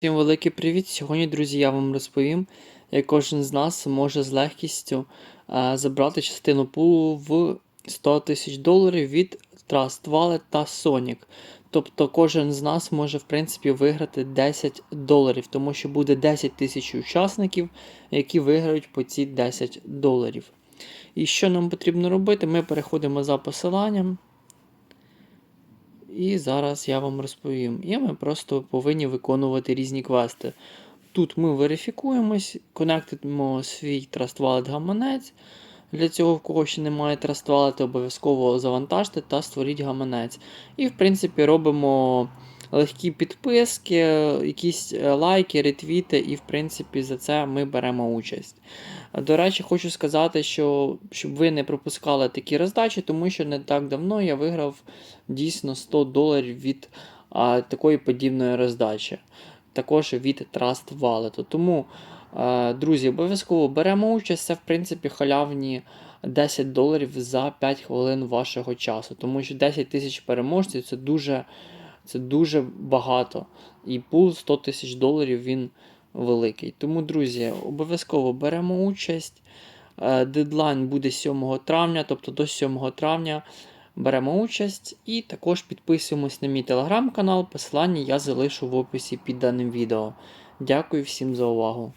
Всім великий привіт! Сьогодні, друзі, я вам розповім, як кожен з нас може з легкістю е, забрати частину пулу в 100 тисяч доларів від Trust Wallet та Sonic. Тобто кожен з нас може в принципі виграти 10 доларів, тому що буде 10 тисяч учасників, які виграють по ці 10 доларів. І що нам потрібно робити? Ми переходимо за посиланням. І зараз я вам розповім. І ми просто повинні виконувати різні квести. Тут ми верифікуємось, конектимо свій Trust Wallet гаманець. Для цього, в кого ще немає Trust Wallet, обов'язково завантажте та створіть гаманець. І, в принципі, робимо легкі підписки, якісь е, лайки, ретвіти, і, в принципі, за це ми беремо участь. До речі, хочу сказати, що щоб ви не пропускали такі роздачі, тому що не так давно я виграв дійсно 100 доларів від а, такої подібної роздачі. Також від Trust Wallet. Тому, а, друзі, обов'язково беремо участь. Це, в принципі, халявні 10 доларів за 5 хвилин вашого часу. Тому що 10 тисяч переможців це дуже, це дуже багато. І пул 100 тисяч доларів він великий. Тому, друзі, обов'язково беремо участь. Е, Дедлайн буде 7 травня, тобто до 7 травня беремо участь і також підписуємось на мій телеграм-канал. Посилання я залишу в описі під даним відео. Дякую всім за увагу.